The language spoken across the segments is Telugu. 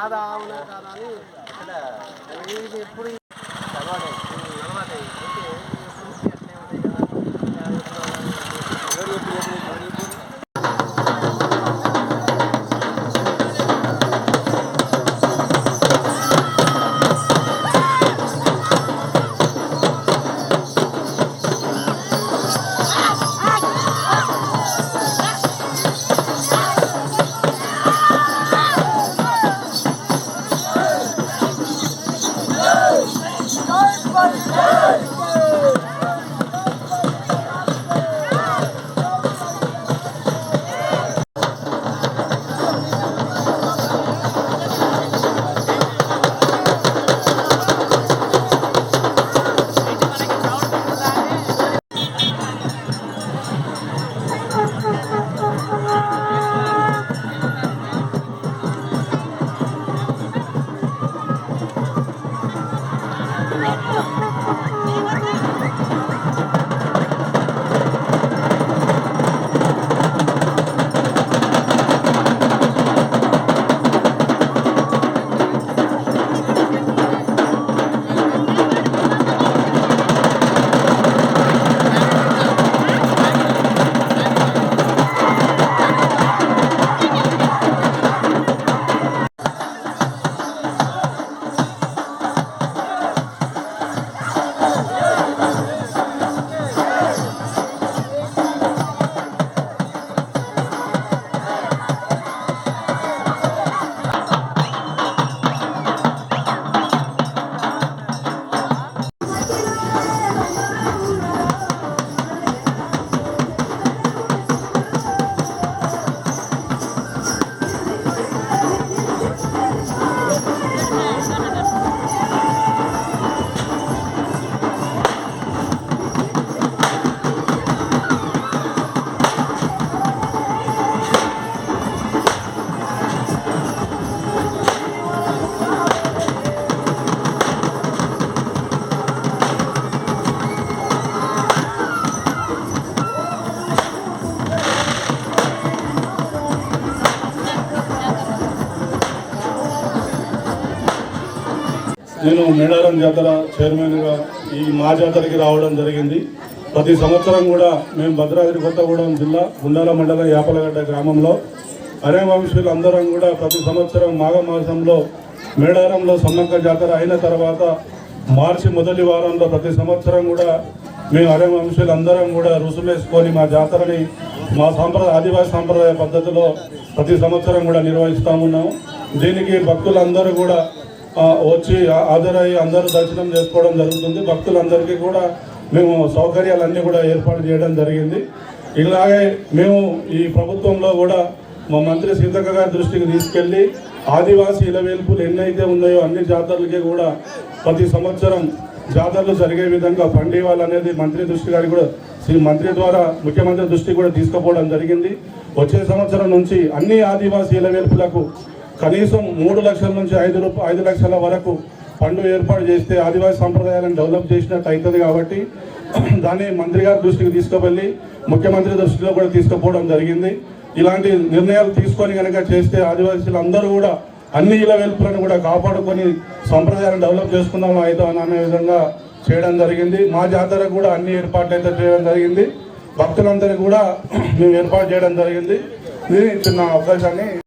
కాదా అవునా కాదా అని ఇది ఎప్పుడు నేను మేడారం జాతర చైర్మన్గా ఈ మా జాతరకి రావడం జరిగింది. ప్రతి సంవత్సరం కూడా మేము భద్రాద్రి కొత్తగూడెం జిల్లా గుండాల మండలం యాపలగడ్డ గ్రామంలో అరేవంశీలు అందరం కూడా ప్రతి సంవత్సరం మాఘమాసంలో మేడారంలో సమ్మక్క జాతర అయిన తర్వాత మార్చి మొదటి వారంలో ప్రతి సంవత్సరం కూడా మేము అరేవంశీలు అందరం కూడా రుసుమేసుకొని మా జాతరని మా సాంప్రదాయ ఆదివాసీ సాంప్రదాయ పద్ధతిలో ప్రతి సంవత్సరం కూడా నిర్వహిస్తూ ఉన్నాము. దీనికి భక్తులందరూ కూడా వచ్చి హాజరయ్యి అందరూ దర్శనం చేసుకోవడం జరుగుతుంది. భక్తులందరికీ కూడా మేము సౌకర్యాలన్నీ కూడా ఏర్పాటు చేయడం జరిగింది. ఇలాగే మేము ఈ ప్రభుత్వంలో కూడా మా మంత్రి సీతక్క గారి దృష్టికి తీసుకెళ్ళి ఆదివాసీ ఇలవేల్పులు ఎన్నైతే ఉన్నాయో అన్ని జాతరలకి కూడా ప్రతి సంవత్సరం జాతరలు జరిగే విధంగా ఫండ్ ఇవ్వాలనేది మంత్రి దృష్టి గారికి కూడా శ్రీ మంత్రి ద్వారా ముఖ్యమంత్రి దృష్టికి కూడా తీసుకుపోవడం జరిగింది. వచ్చే సంవత్సరం నుంచి అన్ని ఆదివాసీ ఇలవేల్పులకు కనీసం మూడు లక్షల నుంచి ఐదు రూపాయ ఐదు లక్షల వరకు ఫండ్ ఏర్పాటు చేస్తే ఆదివాసీ సంప్రదాయాలను డెవలప్ చేసినట్టు అవుతుంది కాబట్టి దాన్ని మంత్రి గారి దృష్టికి తీసుకువెళ్ళి ముఖ్యమంత్రి దృష్టిలో కూడా తీసుకుపోవడం జరిగింది. ఇలాంటి నిర్ణయాలు తీసుకొని కనుక చేస్తే ఆదివాసీలు అందరూ కూడా అన్ని ఇళ్ళ వెలుపులను కూడా కాపాడుకొని సంప్రదాయాలను డెవలప్ చేసుకుందాం అవుతాం అనే విధంగా చేయడం జరిగింది. మా జాతర కూడా అన్ని ఏర్పాట్లు అయితే చేయడం జరిగింది. భక్తులందరికీ కూడా మేము ఏర్పాటు చేయడం జరిగింది. ఇది చిన్న అవకాశాన్ని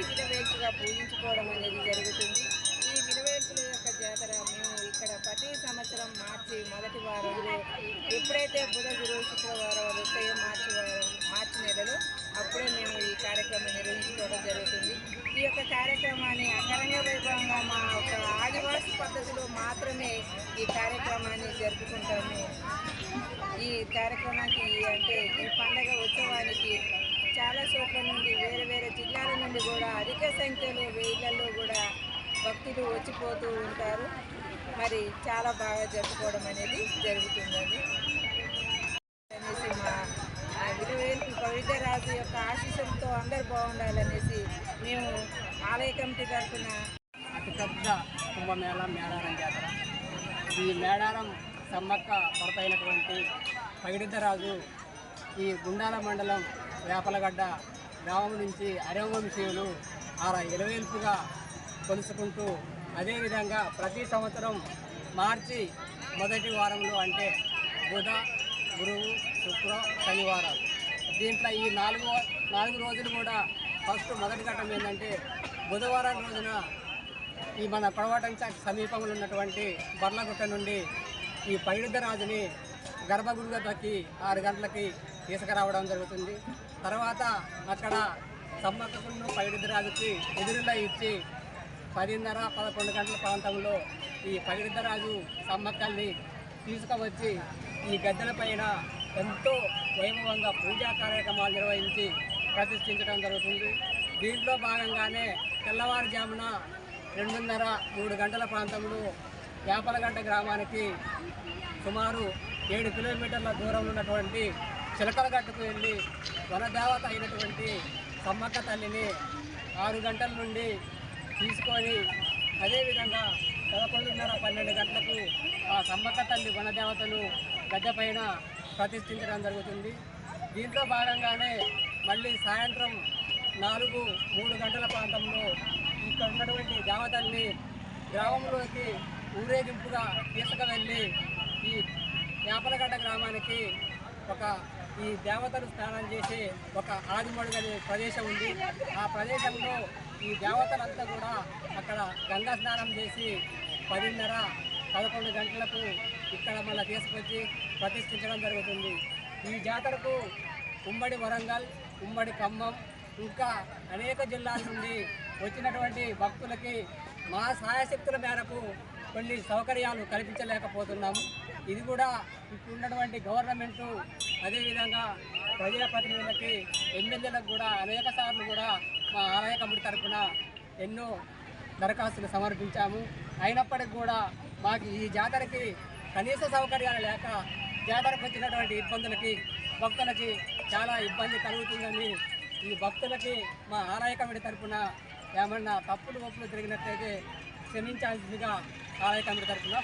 వీరి ఇంటి విలువేల్పుగా పూజించుకోవడం అనేది జరుగుతుంది. ఈ విలువేల్పుల యొక్క జాతర మేము ఇక్కడ ప్రతి సంవత్సరం మార్చి మొదటి వారంలో ఎప్పుడైతే బుధ గురు శుక్రవారం వస్తాయో మార్చి వారం మార్చి నెలలో అప్పుడే మేము ఈ కార్యక్రమం నిర్వహించుకోవడం జరుగుతుంది. ఈ యొక్క కార్యక్రమాన్ని అంగరంగ వైభవంగా మా ఒక ఆదివాసీ పద్ధతిలో మాత్రమే ఈ కార్యక్రమాన్ని జరుపుకుంటాము. ఈ కార్యక్రమానికి అంటే చోట్ల నుండి వేరే వేరే జిల్లాల నుండి కూడా అధిక సంఖ్యలో వేళ్ళలో కూడా భక్తులు వచ్చిపోతూ ఉంటారు. మరి చాలా బాగా జరుపుకోవడం అనేది జరుగుతుందండి. అనేసి మా ఆ విలువేలు పవిత్ర రాజు యొక్క ఆశీస్సులతో అందరు బాగుండాలనేసి మేము ఆలయ కమిటీ తరఫున అతిపెద్ద కుంభమేళ మేడారం జాతర. ఈ మేడారం సమ్మక్క కొరతైనటువంటి పగిడిద్దరాజు ఈ గుండాల మండలం వేపలగడ్డ గ్రామం నుంచి అరవంశీయులు ఆర ఇలవేల్పుగా కొలుసుకుంటూ అదేవిధంగా ప్రతి సంవత్సరం మార్చి మొదటి వారంలో అంటే బుధ గురువు శుక్ర శనివారాలు. దీంట్లో ఈ నాలుగు నాలుగు రోజులు కూడా ఫస్ట్ మొదటి ఘట్టం ఏంటంటే బుధవారం రోజున ఈ మన పడవటంచ సమీపంలో ఉన్నటువంటి బర్లగుట్ట నుండి ఈ పైరుద్దరాజుని గర్భగుడిగా దక్కి ఆరు గంటలకి తీసుకురావడం జరుగుతుంది. తర్వాత అక్కడ సంబంధకులను పగిడిద్దరాజుకి ఎదురులా ఇచ్చి పదిన్నర పదకొండు గంటల ప్రాంతంలో ఈ పగిడిద్దరాజు సమ్మక్కల్ని తీసుకువచ్చి ఈ గద్దెల పైన ఎంతో వైభవంగా పూజా కార్యక్రమాలు నిర్వహించి ప్రతిష్ఠించడం జరుగుతుంది. దీంట్లో భాగంగానే తెల్లవారుజామున రెండున్నర మూడు గంటల ప్రాంతంలో యాపలగడ్డ గ్రామానికి సుమారు ఏడు కిలోమీటర్ల దూరంలో ఉన్నటువంటి చిలకలగట్టుకు వెళ్ళి వనదేవత అయినటువంటి సమ్మక్క తల్లిని ఆరు గంటల నుండి తీసుకొని అదేవిధంగా పదకొండున్నర పన్నెండు గంటలకు ఆ సమ్మక్క తల్లి వనదేవతను గద్దె ప్రతిష్ఠించడం జరుగుతుంది. దీంట్లో భాగంగానే మళ్ళీ సాయంత్రం నాలుగు మూడు గంటల ప్రాంతంలో ఇక్కడ ఉన్నటువంటి దేవతల్ని గ్రామంలోకి ఊరేగింపుగా తీసుకువెళ్ళి ఈ వేపలగడ్డ గ్రామానికి ఒక ఈ దేవతలు స్నానం చేసే ఒక ఆదిమడుగు అనే ప్రదేశం ఉంది. ఆ ప్రదేశంలో ఈ దేవతలంతా కూడా అక్కడ గంగా స్నానం చేసి పదిన్నర పదకొండు గంటలకు ఇక్కడ మళ్ళీ తీసుకొచ్చి ప్రతిష్ఠించడం జరుగుతుంది. ఈ జాతరకు ఉమ్మడి వరంగల్ ఉమ్మడి ఖమ్మం ఇంకా అనేక జిల్లాల నుండి వచ్చినటువంటి భక్తులకి మా సాయశక్తుల మేరకు కొన్ని సౌకర్యాలు కల్పించలేకపోతున్నాము. ఇది కూడా ఇప్పుడు ఉన్నటువంటి గవర్నమెంటు అదేవిధంగా ప్రజాప్రతినిధులకి ఎమ్మెల్యేలకు కూడా అనేక సార్లు కూడా మా ఆలయ కమిటీ తరఫున ఎన్నో దరఖాస్తులు సమర్పించాము. అయినప్పటికీ కూడా మాకు ఈ జాతరకి కనీస సౌకర్యాలు లేక జాతరకు వచ్చినటువంటి ఇబ్బందులకి భక్తులకి చాలా ఇబ్బంది కలుగుతుందని ఈ భక్తులకి మా ఆలయ కమిటీ తరఫున ఏమన్నా తప్పులు ఒప్పులు జరిగినట్లయితే క్షమించాల్సిందిగా ఆలయ కమిటీ తరఫున